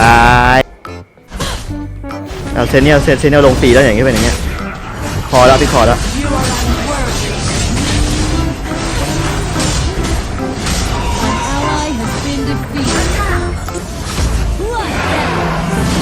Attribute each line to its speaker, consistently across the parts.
Speaker 1: ตายเอาเซเนียลเซเซเนียลลงตีแล้วอย่างนี้เป็นอย่างเงี้ยคอแล้วพี่คอแล้ว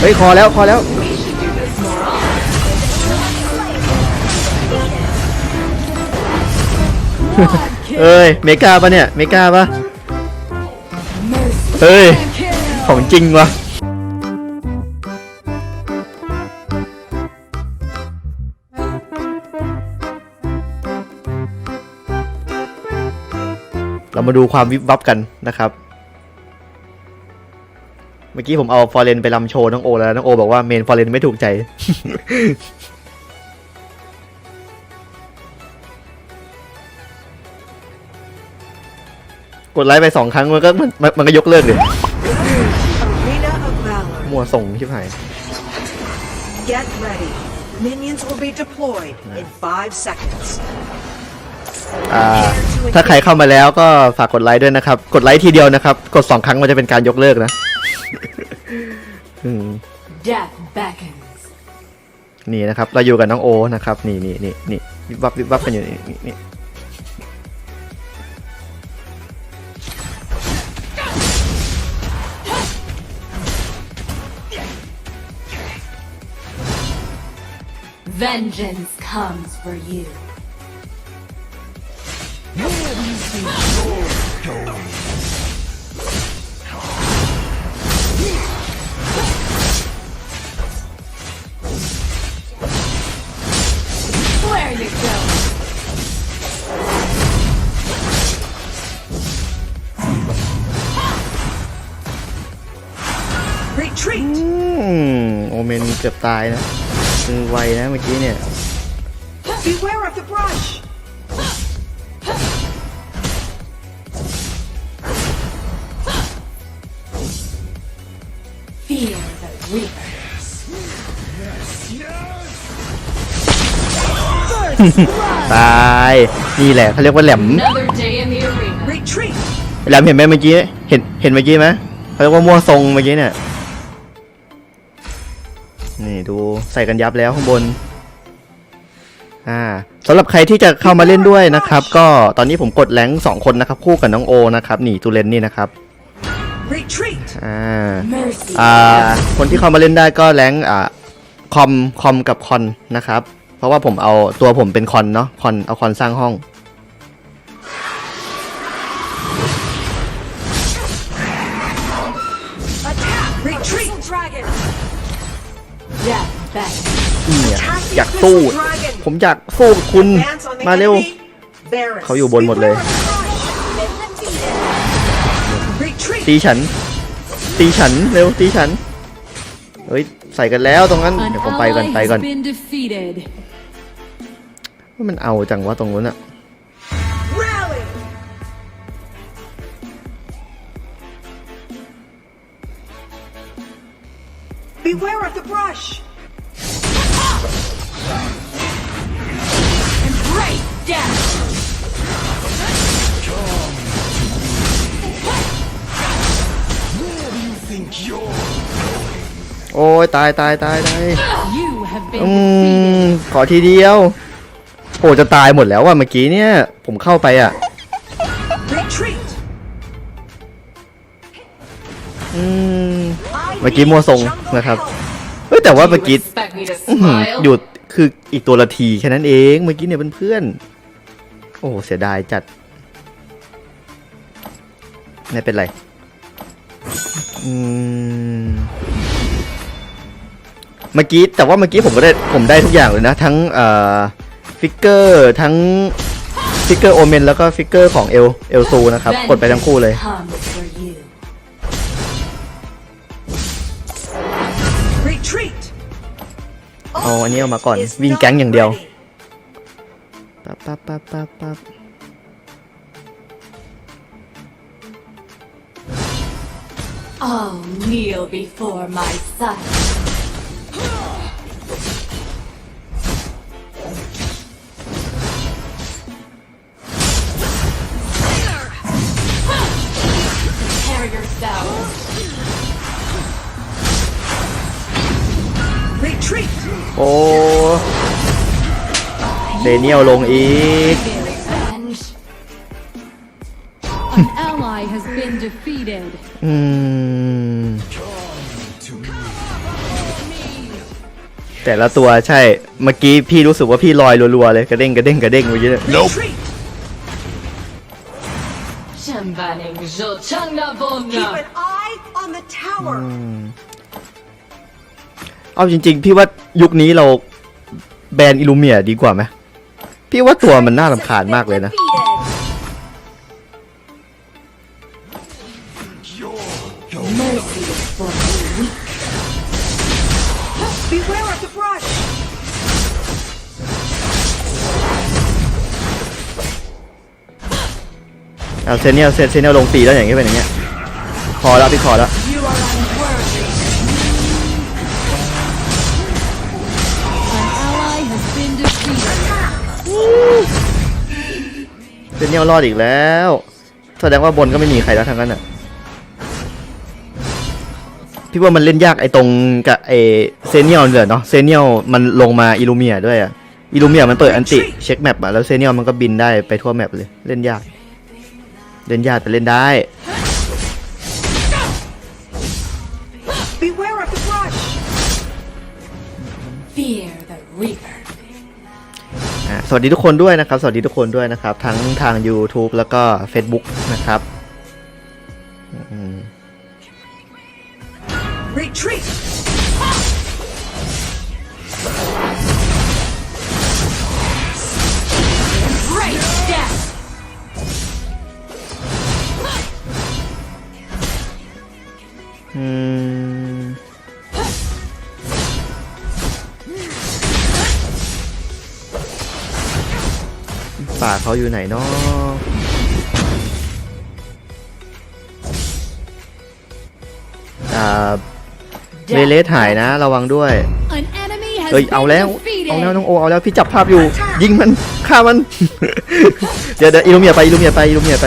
Speaker 1: เฮ้ยคอแล้วคอแล้ว เอ้ยเมกาปะเนี่ยเมกาปะเฮ้ยของจริงวะเรามาดูความวิบวับกันนะครับ เมื่อกี้ผมเอาฟอร์เรนไปลำโชว์น้องโอแล้วน้องโอบอกว่าเมนฟอร์เรนไม่ถูกใจ กดไลค์ไปสองครั้งมันก็มันมันมันก็ยกเลิกเลย
Speaker 2: Arena of Valor.
Speaker 1: มัวส่งชิบหาย
Speaker 2: Get ready. Minions will be deployed in five seconds.
Speaker 1: อ่า ถ้าใครเข้ามาแล้วก็ฝากกดไลค์ด้วยนะครับ กดไลค์ทีเดียวนะครับ กดสองครั้งมันจะเป็นการยกเลิกนะ อืม
Speaker 3: Death beckons.
Speaker 1: นี่นะครับ เราอยู่กับน้องโอนะครับ นี่นี่นี่นี่วิบวับวิบวับกันอยู่นี่นี่นี่
Speaker 3: Vengeance comes for you. Where you go?
Speaker 2: Retreat.
Speaker 1: อืมโอเมนเกือบตายนะ มือไวนะเมื่อกี้เนี่ย
Speaker 2: Beware of the brush.
Speaker 3: Fear the reaper.
Speaker 1: ตาย นี่แหละเขาเรียกว่าแหลม
Speaker 3: Another day in the arena.
Speaker 2: Retreat.
Speaker 1: แหลมเห็นไหมเมื่อกี้ เห็น เห็นเมื่อกี้ไหมเขาเรียกว่ามั่วทรงเมื่อกี้เนี่ย นี่ดูใส่กันยับแล้วข้างบนอ่าสำหรับใครที่จะเข้ามาเล่นด้วยนะครับ ก็ตอนนี้ผมกดแรงค์สองคนนะครับ คู่กับน้องโอนะครับนี่ตูเลนนี่นะครับ
Speaker 2: Retreat.
Speaker 1: อ่า
Speaker 3: Mercy.
Speaker 1: อ่าคนที่เข้ามาเล่นได้ก็แรงค์อ่าคอมคอมกับคอนนะครับ เพราะว่าผมเอาตัวผมเป็นคอนเนาะคอนเอาคอนสร้างห้อง เนี่ย
Speaker 2: Attack the
Speaker 1: อยากสู้
Speaker 2: Abyssal Dragon.
Speaker 1: ผมอยากสู้กับคุณ
Speaker 2: Advance on the
Speaker 1: มาเร็ว
Speaker 2: enemy. Varus.
Speaker 1: เขาอยู่บนหมดเลย
Speaker 2: Retreat.
Speaker 1: ตีฉัน ตีฉันเร็วตีฉัน เฮ้ยใส่กันแล้วตรงนั้น
Speaker 3: An
Speaker 1: เดี๋ยวผมไปก่อน
Speaker 3: ally
Speaker 1: ไปก่อน
Speaker 3: has been defeated.
Speaker 1: ว่ามันเอาจังวะตรงนู้นอะ
Speaker 2: Rally.
Speaker 1: อ้ยตายตายตายตาย
Speaker 3: You have
Speaker 1: อื
Speaker 3: been
Speaker 1: ม
Speaker 3: defeated.
Speaker 1: ขอทีเดียวโอ้จะตายหมดแล้วว่ะเมื่อกี้เนี่ย ผมเข้าไปอะ
Speaker 2: Retreat.
Speaker 1: อืมเมื่อกี้มัวทรงนะครับเฮ้ยแต่ว่าเมื่อกี้
Speaker 3: Expect me to
Speaker 1: อื้อหือ
Speaker 3: smile?
Speaker 1: หยุดคืออีกตัวละทีแค่นั้นเองเมื่อกี้เนี่ยเป็นเพื่อนโอ้เสียดายจัดไม่เป็นไร อืม เมื่อกี้แต่ว่าเมื่อกี้ผมก็ได้ผมได้ทุกอย่างเลยนะ ทั้งเอ่อฟิกเกอร์ทั้งฟิกเกอร์โอเมนแล้วก็ฟิกเกอร์ของเอลเอลซูนะครับ กดไปทั้งคู่เลย
Speaker 3: Comes for you.
Speaker 2: Retreat.
Speaker 1: เอาอันนี้เอามาก่อน
Speaker 2: Is
Speaker 1: วิ่ง
Speaker 2: not
Speaker 1: แก๊งอย่างเดียว
Speaker 2: ready.
Speaker 1: ปั๊บปั๊บปั๊บปั๊บปั๊บ โอ้เดเนียลลงอีก
Speaker 3: Revenge.
Speaker 4: An ally has been defeated.
Speaker 1: อืม แต่ละตัวใช่ เมื่อกี้พี่รู้สึกว่าพี่ลอยรัวๆเลย กระเด้งกระเด้งกระเด้งเมื่อกี้เนี่ย
Speaker 2: Retreat!
Speaker 3: Chambaning Jochanga
Speaker 2: Keep
Speaker 3: Bonga.
Speaker 2: an eye on the tower.
Speaker 1: เอาจริง ๆ พี่ว่ายุคนี้เราแบนอิลูเมียดีกว่าไหมพี่ว่าตัวมันน่ารำคาญมากเลยนะ เอาเซเนียลเซเซเนียลลงตีแล้วอย่างนี้ยเป็นอย่างเงี้ย คอแล้วพี่คอแล้ว เซเนียลรอดอีกแล้ว แสดงว่าบนก็ไม่มีใครแล้วทั้งนั้นอะ พี่ว่ามันเล่นยากไอ้ตรงกับไอ้เซเนียลเนี่ยเนาะ เซเนียลมันลงมาอิลูเมียด้วยอะ อิลูเมียมันเปิดอันติเช็คแมปอะ แล้วเซเนียลมันก็บินได้ไปทั่วแมปเลย เล่นยาก เล่นยากแต่เล่นได้
Speaker 2: Beware of the brush.
Speaker 3: Fear the Reaper.
Speaker 1: สวัสดีทุกคนด้วยนะครับ สวัสดีทุกคนด้วยนะครับ ทั้งทาง YouTube แล้วก็ Facebook นะครับ
Speaker 2: Retreat!
Speaker 1: เขาอยู่ไหนเนาะอ่าเวเลสหายนะ ระวังด้วย
Speaker 4: An enemy has
Speaker 1: เอ้ย
Speaker 4: been
Speaker 1: เอาแล้ว
Speaker 4: defeated.
Speaker 1: เอาแล้วน้องโอ เอาแล้ว พี่จับภาพอยู่ ยิงมัน ฆ่ามัน เดี๋ยวเดี๋ยวอิลูเมียไป อิลูเมียไป อิลูเมียไป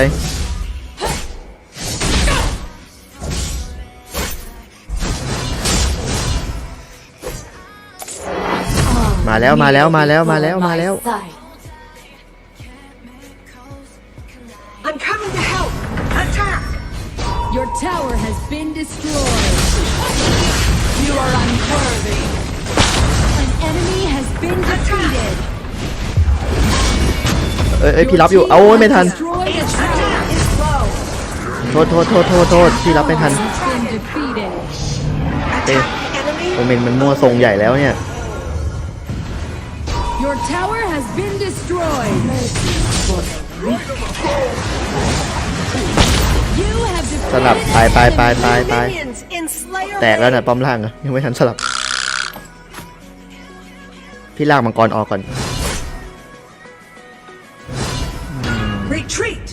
Speaker 1: มาแล้ว มาแล้ว มาแล้ว มาแล้ว มาแล้ว
Speaker 2: I'm coming to help. Attack!
Speaker 4: Your tower has been destroyed.
Speaker 3: You are unworthy.
Speaker 4: An enemy has been defeated.
Speaker 1: เอ้ยเอ้ยพี่รับอยู่ เอาไม่ทัน
Speaker 4: Destroyed a tower.
Speaker 2: Attack is low.
Speaker 1: โทษโทษโทษโทษโทษพี่รับไม่ทัน
Speaker 4: Has been defeated.
Speaker 2: Attack the enemy.
Speaker 1: โอเมนมันมั่วทรงใหญ่แล้วเนี่ย
Speaker 4: Your tower has been destroyed. You have
Speaker 1: สลับ
Speaker 4: defeated
Speaker 1: ไปไปไปไปไป
Speaker 2: Minions in Slayer
Speaker 1: แตกแล้ว
Speaker 2: Lane.
Speaker 1: น่ะป้อมล่างอะยังไม่ทันสลับ พี่ลากมังกรออกก่อน
Speaker 2: Retreat!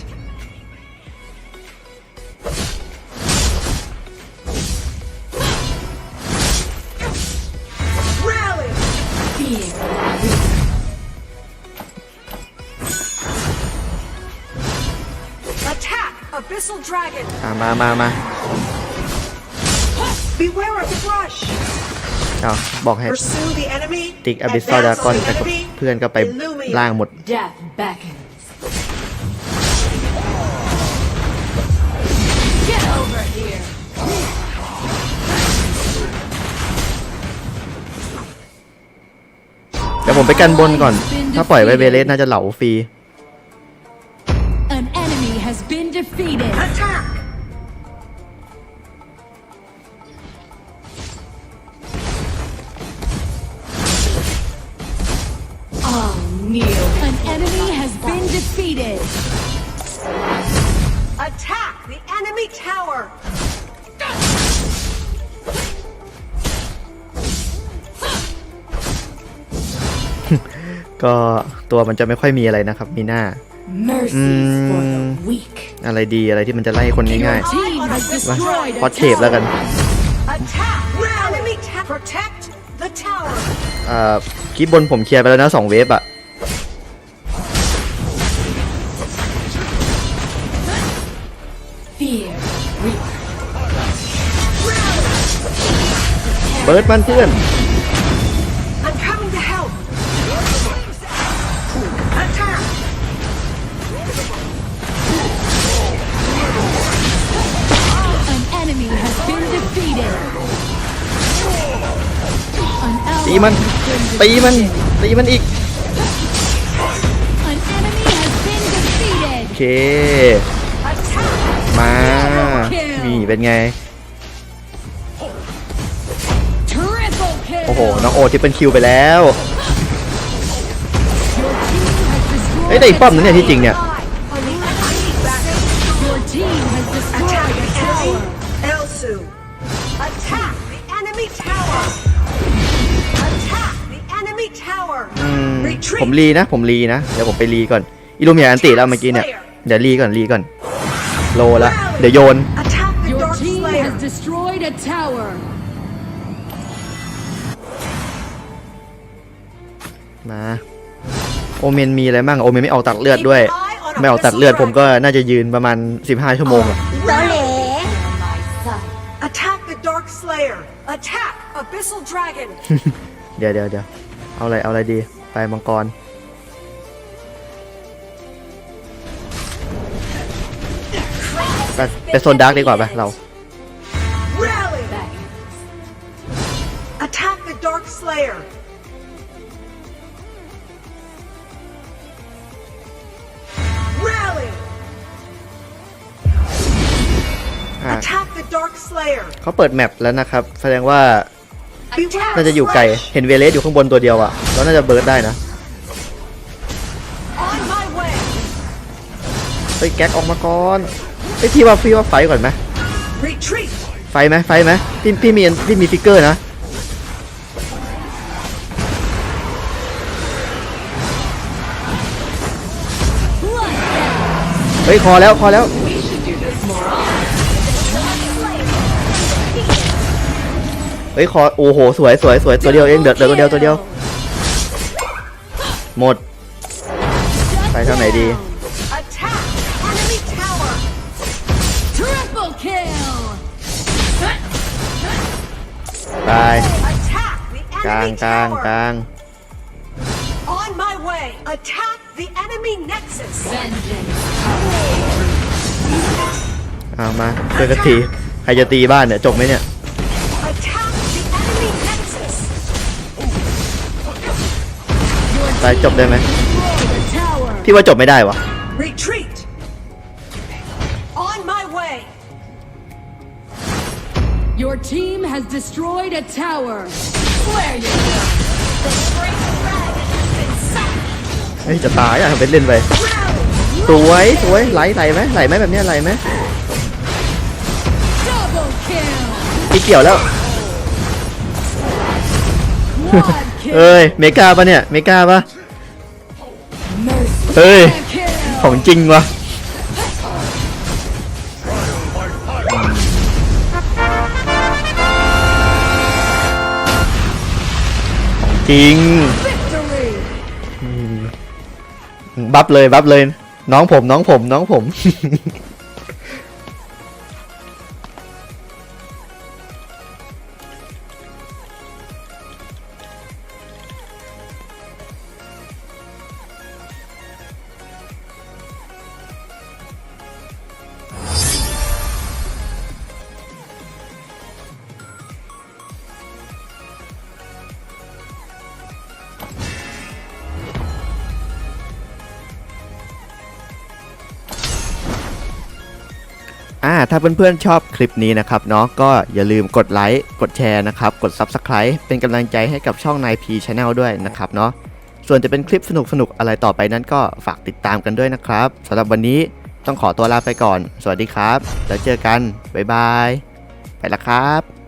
Speaker 2: Abyssal Dragon!
Speaker 1: อะมามามา
Speaker 2: Beware of the brush!
Speaker 1: เอาบอกให้
Speaker 2: Pursue the enemy.
Speaker 1: ติ๊กอบิสซอดากอน
Speaker 2: Advance
Speaker 1: แต่
Speaker 2: on
Speaker 1: กับ
Speaker 2: the enemy.
Speaker 1: เพื่อนก็ไป
Speaker 2: Illumia.
Speaker 1: ล่างหมด
Speaker 3: Death beckons. Get over here.
Speaker 1: เดี๋ยวผมไปกันบนก่อน ถ้าปล่อยไว้เวเลสน่าจะเหลาฟรี
Speaker 4: defeated.
Speaker 2: Attack!
Speaker 3: I'll kneel.
Speaker 4: An enemy has been defeated.
Speaker 2: Attack the enemy tower!
Speaker 1: ก็ตัวมันจะไม่ค่อยมีอะไรนะครับ มีหน้า
Speaker 3: Mercies for the
Speaker 1: Mm.
Speaker 3: weak.
Speaker 1: อะไรดีอะไรที่มันจะไล่คนง่าย
Speaker 4: Your team has destroyed
Speaker 1: ๆ
Speaker 4: a
Speaker 1: พอดเทปแล้วกัน
Speaker 2: Attack! Enemy tower! Protect the tower!
Speaker 1: เอ่อคลิปบนผมเคลียร์ไปแล้วนะสองเวฟอะ
Speaker 3: Fear the Reaper.
Speaker 1: เบิร์ดมันเพื่อน มัน ตีมัน ตีมันอีก โอเค มา นี่เป็นไง โอ้โห น้องโอที่เป็นคิวไปแล้ว
Speaker 4: Your team has destroyed
Speaker 1: เฮ้ยแต่อีกป้อมนึงเนี่ยที่จริงเนี่ย อืม
Speaker 2: Retreat.
Speaker 1: ผมรีนะ ผมรีนะ เดี๋ยวผมไปรีก่อน อิลูเมียอันติแล้วเมื่อกี้เนี่ย เดี๋ยวรีก่อนรีก่อน โลละ เดี๋ยวโยน
Speaker 2: Attack the
Speaker 4: Your
Speaker 2: Dark
Speaker 4: team
Speaker 2: Slayer.
Speaker 4: has destroyed a tower.
Speaker 1: มา โอเมนมีอะไรบ้าง โอเมนไม่เอาตัดเลือดด้วย ไม่เอาตัดเลือดผมก็น่าจะยืนประมาณ 15 ชั่วโมงอะ
Speaker 2: Attack the Dark Slayer. Attack Abyssal Dragon.
Speaker 1: เดี๋ยวเดี๋ยวเดี๋ยว เอาอะไร เอาอะไรดี ไปมังกร ไปไปโซนดาร์กดีกว่าไปเรา
Speaker 2: Rally. Attack the Dark Slayer. Rally.
Speaker 1: อะ
Speaker 2: Attack the Dark Slayer.
Speaker 1: เขาเปิดแมปแล้วนะครับ แสดงว่า
Speaker 2: Beware
Speaker 1: น่าจะอยู่ไกล เห็นเวเลสอยู่ข้างบนตัวเดียวอะแล้วน่าจะเบิร์ดได้นะ
Speaker 2: On my way.
Speaker 1: เฮ้ยแก๊กออกมาก่อนเฮ้ยพี่ว่าพี่ว่าไฟก่อนไหม
Speaker 2: Retreat.
Speaker 1: ไฟไหมไฟไหมพี่พี่มีพี่มีฟิกเกอร์นะ เฮ้ยคอแล้วคอแล้ว เฮ้ยคอโอ้โหสวยสวยสวยตัวเดียวเองเดือดเดือดตัวเดียวตัวเดียว หมด ไปทางไหนดี
Speaker 2: Attack enemy tower.
Speaker 4: Triple kill.
Speaker 1: ไปกลางกลางกลาง
Speaker 2: On my way. Attack the enemy nexus.
Speaker 1: เอามาช่วยกตีใครจะตีบ้านเนี่ยจบไหมเนี่ย ไปจบได้ไหม
Speaker 4: The tower.
Speaker 1: พี่ว่าจบไม่ได้วะ
Speaker 2: Retreat. On my way.
Speaker 4: Your team has destroyed a tower.
Speaker 3: Where you go? The great dragon has been summoned.
Speaker 1: เฮ้ยจะตายอะเป็นเล่นไปสวยสวยไหลไหลไหมไหลไหมแบบเนี้ยไหลไหม
Speaker 4: Double kill.
Speaker 1: พี่เกี่ยวแล้ว
Speaker 4: Quad kill.
Speaker 1: เอ้ยเมกาปะเนี่ย เมกาปะเฮ้ย ของจริงวะจริง บัฟเลย บัฟเลย น้องผมน้องผมน้องผม ถ้าเพื่อนๆชอบคลิปนี้นะครับเนาะก็อย่าลืมกดไลค์กดแชร์นะครับกด Subscribe เป็นกำลังใจให้กับช่องนายพีชาแนลด้วยนะครับเนาะส่วนจะเป็นคลิปสนุกๆอะไรต่อไปนั้นก็ฝากติดตามกันด้วยนะครับสำหรับวันนี้ต้องขอตัวลาไปก่อน สวัสดีครับ แล้วเจอกัน บ๊ายบาย ไปละครับ